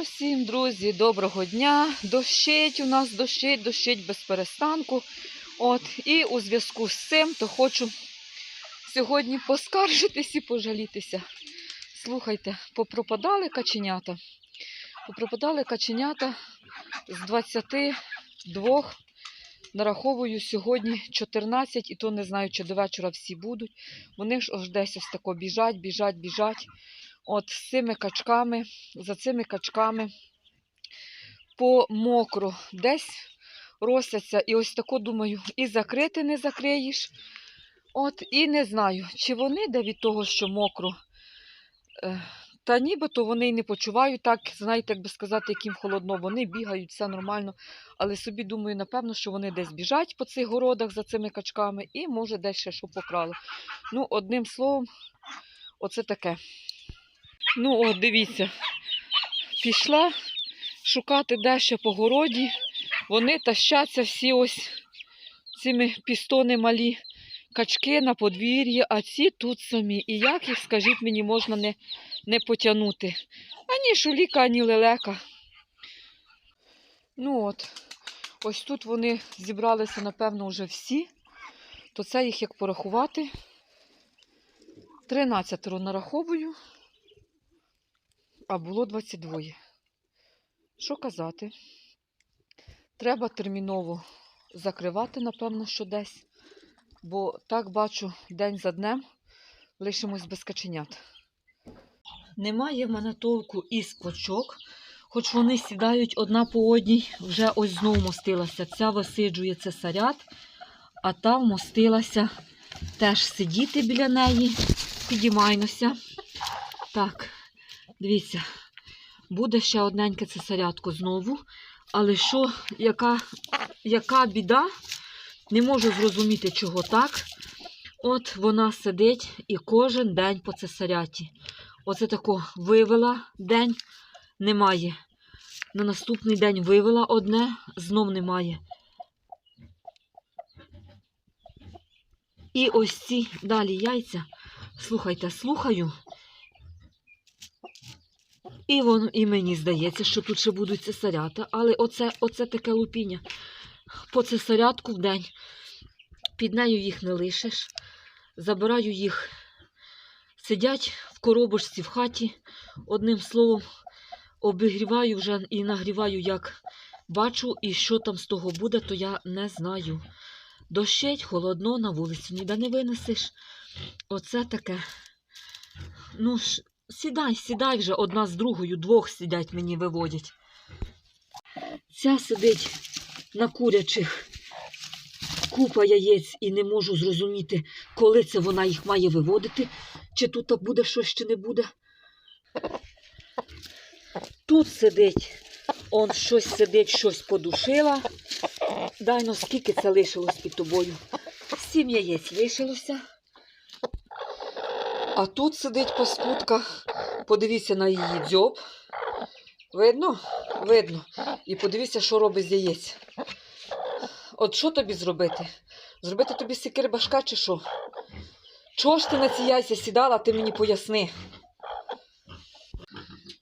Усім, друзі, доброго дня. Дощить у нас, дощить, дощить без перестанку. От, і у зв'язку з цим то хочу сьогодні поскаржитись і пожалітися. Слухайте, попропадали каченята. Попропадали каченята з 22. Нараховую сьогодні 14, і то не знаю, чи до вечора всі будуть. Вони ж ось десь ось тако біжать, біжать, біжать. От з цими качками, за цими качками по мокро десь росяться. І ось тако думаю, і закрити не закриєш. От, і не знаю, чи вони де від того, що мокро. Е, Та нібито вони не почувають так, знаєте, як би сказати, яким холодно. Вони бігають, все нормально. Але собі думаю, напевно, що вони десь біжать по цих городах за цими качками і, може, десь ще що покрали. Ну, одним словом, оце таке. Ну, от дивіться, пішла шукати дещо по городі. Вони тащаться всі ось цими пістони малі качки на подвір'ї, а ці тут самі. І як їх, скажіть мені, можна не, не потягнути? Ані шуліка, ані лелека. Ну от, ось тут вони зібралися, напевно, вже всі. То це їх як порахувати. 13 нараховую а було 22. Що казати? Треба терміново закривати, напевно, що десь, бо так бачу день за днем лишимось без каченят. Немає в мене толку із квочок, хоч вони сідають одна по одній, вже ось знову мостилася. Ця висиджує цесарят, а та вмостилася теж сидіти біля неї. Підіймайнося. Так, Дивіться, буде ще одненьке цесарятко знову. Але що, яка, яка біда? Не можу зрозуміти, чого так. От вона сидить і кожен день по цесаряті. Оце тако вивела день, немає. На наступний день вивела одне, знов немає. І ось ці далі яйця. Слухайте, слухаю. І воно, і мені здається, що тут ще будуть цесарята, але оце, оце таке лупіння. По цесарятку в день. Під нею їх не лишиш. Забираю їх, сидять в коробочці в хаті. Одним словом, обігріваю вже і нагріваю, як бачу, і що там з того буде, то я не знаю. Дощить, холодно, на вулицю ніде не винесеш. Оце таке. Ну, Сідай, сідай вже одна з другою, двох сидять мені виводять. Ця сидить на курячих купа яєць і не можу зрозуміти, коли це вона їх має виводити, чи тут буде щось, чи не буде. Тут сидить, он щось сидить, щось подушила. Дай ну скільки це лишилось під тобою. Сім яєць лишилося. А тут сидить паскудка. Подивіться на її дзьоб. Видно? Видно. І подивіться, що робить з яєць. От що тобі зробити? Зробити тобі сикир башка чи що? Чого ж ти на ці яйця сідала, ти мені поясни.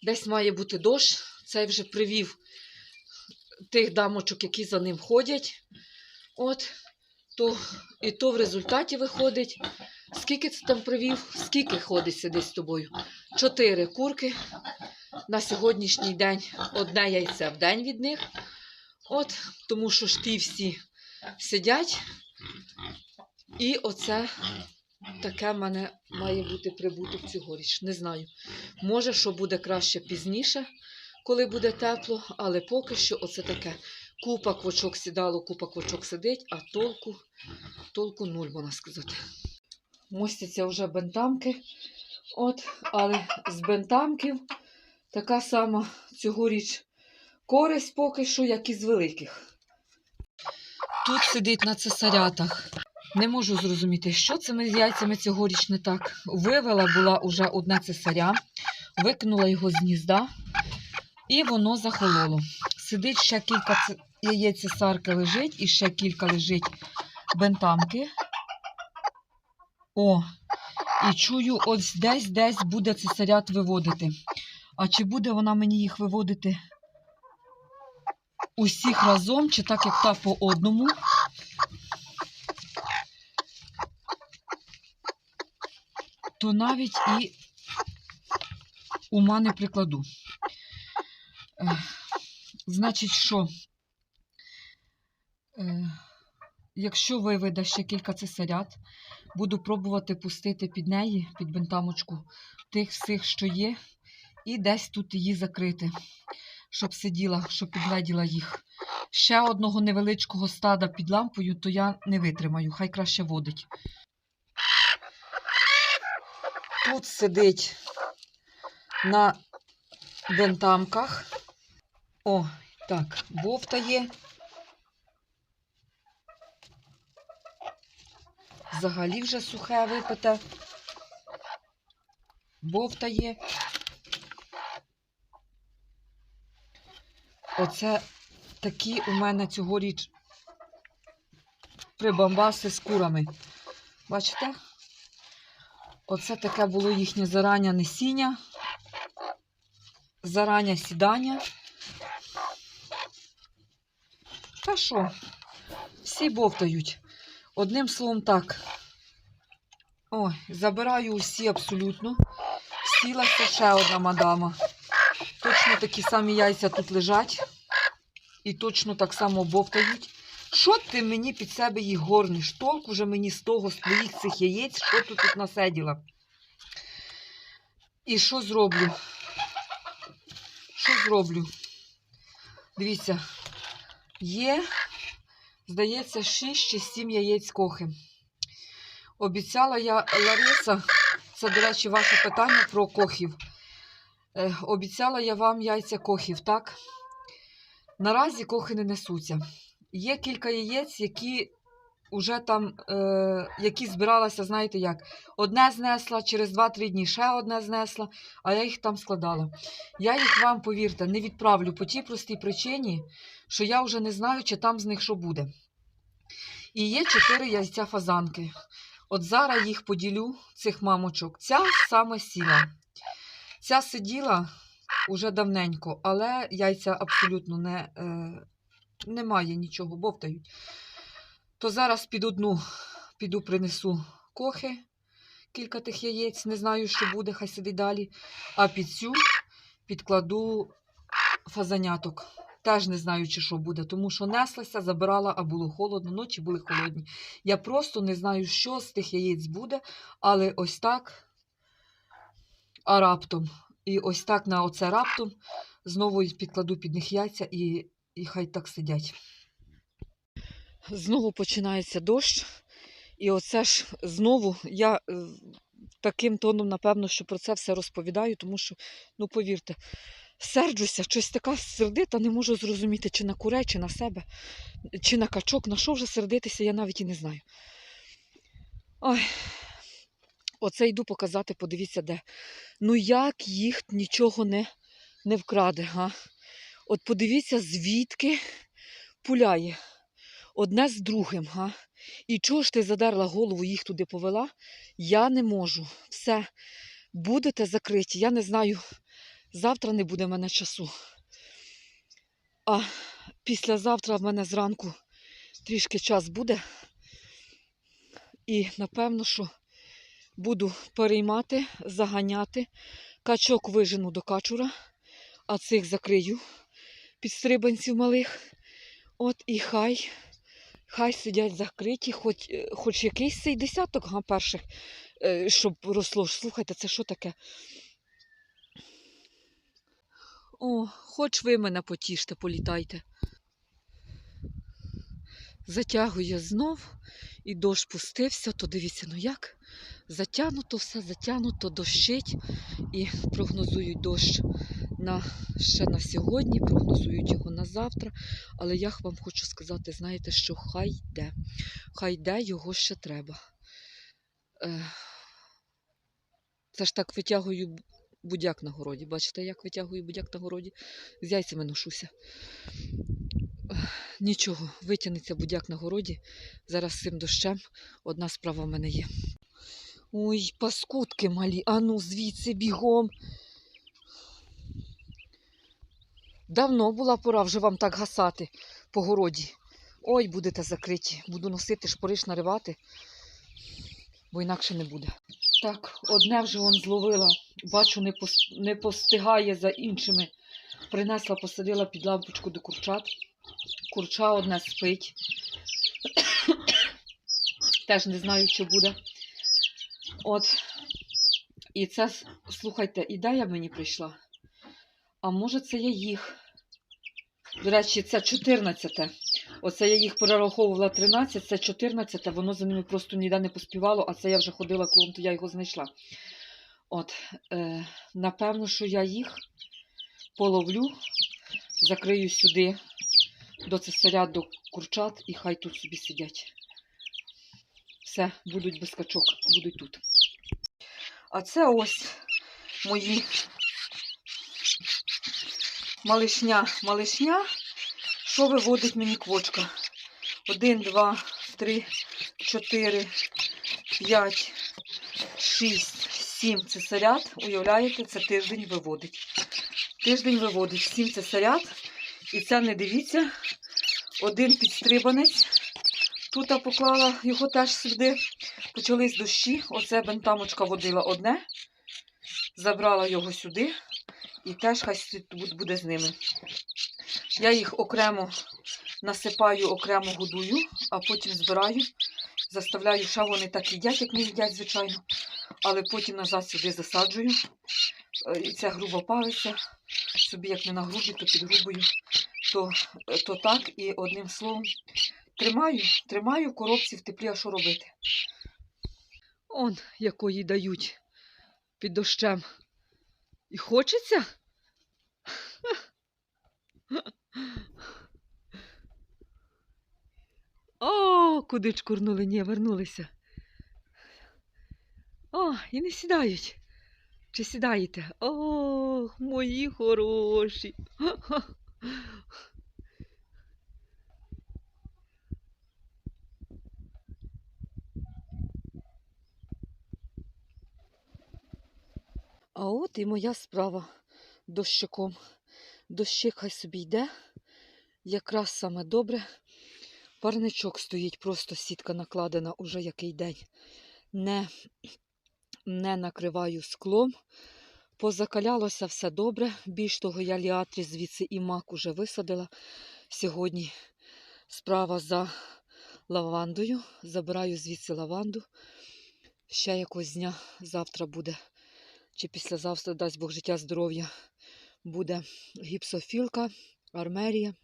Десь має бути дощ. Цей вже привів тих дамочок, які за ним ходять. От, то, і то в результаті виходить. Скільки це там привів? Скільки ходить сидить з тобою? Чотири курки на сьогоднішній день. Одне яйце в день від них. От, тому що ж ті всі сидять. І оце таке в мене має бути прибуток цьогоріч. Не знаю. Може, що буде краще пізніше, коли буде тепло, але поки що оце таке. Купа квочок сідало, купа квочок сидить, а толку, толку нуль, можна сказати мостяться вже бентамки. От, але з бентамків така сама цьогоріч користь поки що, як і з великих. Тут сидить на цесарятах. Не можу зрозуміти, що цими яйцями цьогоріч не так. Вивела була уже одне цесаря, викинула його з гнізда, і воно захололо. Сидить ще кілька яєць цесарки лежить, і ще кілька лежить бентамки. О, і чую, ось десь десь буде цесарят виводити. А чи буде вона мені їх виводити усіх разом, чи так як та по одному? То навіть і ума не прикладу. Е, Значить, що? Е, Якщо виведе ще кілька цесарят, буду пробувати пустити під неї, під бентамочку, тих всіх, що є, і десь тут її закрити, щоб сиділа, щоб підгледіла їх. Ще одного невеличкого стада під лампою, то я не витримаю, хай краще водить. Тут сидить на бентамках. О, так, бовтає. Взагалі вже сухе випите. Бовтає. Оце такі у мене цьогоріч прибамбаси з курами. Бачите? Оце таке було їхнє зарання несіння, зарання сідання. Та що? Всі бовтають. Одним словом, так. Ой, забираю усі абсолютно. Сілася ще одна мадама. Точно такі самі яйця тут лежать. І точно так само бовтають. Що ти мені під себе їх горниш? Толку вже мені з того, з твоїх цих яєць, що ти тут насиділа. І що зроблю? Що зроблю? Дивіться, є, здається, 6 чи 7 яєць кохи. Обіцяла я Лариса, це, до речі, ваше питання про кохів. Е, обіцяла я вам яйця кохів, так? Наразі кохи не несуться. Є кілька яєць, які вже там, е, які збиралася, знаєте як, одне знесла, через 2-3 дні ще одне знесла, а я їх там складала. Я їх вам, повірте, не відправлю по тій простій причині, що я вже не знаю, чи там з них що буде. І є 4 яйця фазанки. От зараз їх поділю, цих мамочок. Ця саме сіла. Ця сиділа уже давненько, але яйця абсолютно не, е, немає нічого, бовтають. То зараз під одну піду принесу кохи, кілька тих яєць, не знаю, що буде, хай сидить далі. А під цю підкладу фазаняток. Теж не знаю, чи що буде, тому що неслася, забирала, а було холодно, ночі були холодні. Я просто не знаю, що з тих яєць буде, але ось так, а раптом. І ось так на оце раптом знову підкладу під них яйця і, і хай так сидять. Знову починається дощ. І оце ж знову я е, таким тоном, напевно, що про це все розповідаю, тому що, ну повірте, серджуся, щось така сердита, не можу зрозуміти, чи на курей, чи на себе, чи на качок. На що вже сердитися, я навіть і не знаю. Ой, оце йду показати, подивіться, де. Ну як їх нічого не, не вкраде, га? От подивіться, звідки пуляє одне з другим, га? І чого ж ти задерла голову, їх туди повела? Я не можу. Все, будете закриті. Я не знаю, завтра не буде в мене часу. А післязавтра в мене зранку трішки час буде. І напевно, що буду переймати, заганяти. Качок вижену до качура, а цих закрию підстрибанців малих. От і хай. Хай сидять закриті, хоч, е, хоч якийсь цей десяток га, перших, е, щоб росло. Слухайте, це що таке? О, хоч ви мене потіште, політайте. Затягує знов, і дощ пустився, то дивіться, ну як? Затягнуто все, затягнуто, дощить і прогнозують дощ на, ще на сьогодні, прогнозують його на завтра. Але я вам хочу сказати, знаєте, що хай йде. Хай йде, його ще треба. Е, Це ж так витягую будяк на городі. Бачите, як витягую будяк на городі? З яйцями ношуся. Нічого, витягнеться будяк на городі. Зараз цим дощем одна справа в мене є. Ой, паскудки малі, ану звідси бігом. Давно була пора вже вам так гасати по городі. Ой, будете закриті. Буду носити шпориш наривати, бо інакше не буде. Так, одне вже он зловила. Бачу, не, не постигає за іншими. Принесла, посадила під лампочку до курчат. Курча одне спить. Теж не знаю, що буде. От. І це, слухайте, ідея мені прийшла. А може, це я їх. До речі, це 14. Оце я їх перераховувала 13, це 14, воно за ними просто ніде не поспівало, а це я вже ходила то я його знайшла. От, е, напевно, що я їх половлю, закрию сюди до цесаря, до курчат, і хай тут собі сидять. Все, будуть без качок, будуть тут. А це ось мої малишня, малишня, що виводить мені квочка. Один, два, три, чотири, п'ять, шість, сім цесарят. Уявляєте, це тиждень виводить. Тиждень виводить сім цесарят. І це не дивіться. Один підстрибанець. Тут я поклала його теж сюди. Почались дощі. Оце бентамочка водила одне. Забрала його сюди. І теж хай тут буде з ними. Я їх окремо насипаю, окремо годую, а потім збираю, заставляю, що вони так їдять, як не їдять, звичайно. Але потім назад сюди засаджую. Е, І це грубо палиця. Собі як не на грубі, то під грубою, то, то так. І одним словом, тримаю, тримаю коробці в теплі, а що робити. Он якої дають під дощем. І хочеться? О, куди чкурнули? Ні, вернулися. О, і не сідають. Чи сідаєте? Ох, мої хороші. А от і моя справа дощиком. Дощик хай собі йде. Якраз саме добре. Парничок стоїть, просто сітка накладена уже який день. Не, не накриваю склом. Позакалялося все добре. Більш того, я ліатрі звідси і мак уже висадила. Сьогодні справа за лавандою. Забираю звідси лаванду. Ще якось дня завтра буде, чи післязавтра, дасть Бог життя, здоров'я, буде гіпсофілка, армерія.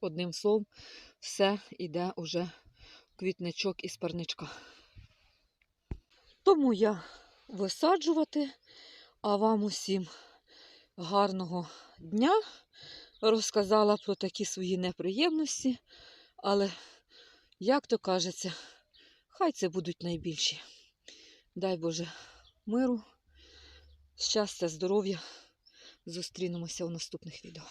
Одним словом, все йде уже квітничок із парничка. Тому я висаджувати, а вам усім гарного дня. Розказала про такі свої неприємності, але, як то кажеться, хай це будуть найбільші. Дай Боже миру, щастя, здоров'я. Зустрінемося у наступних відео.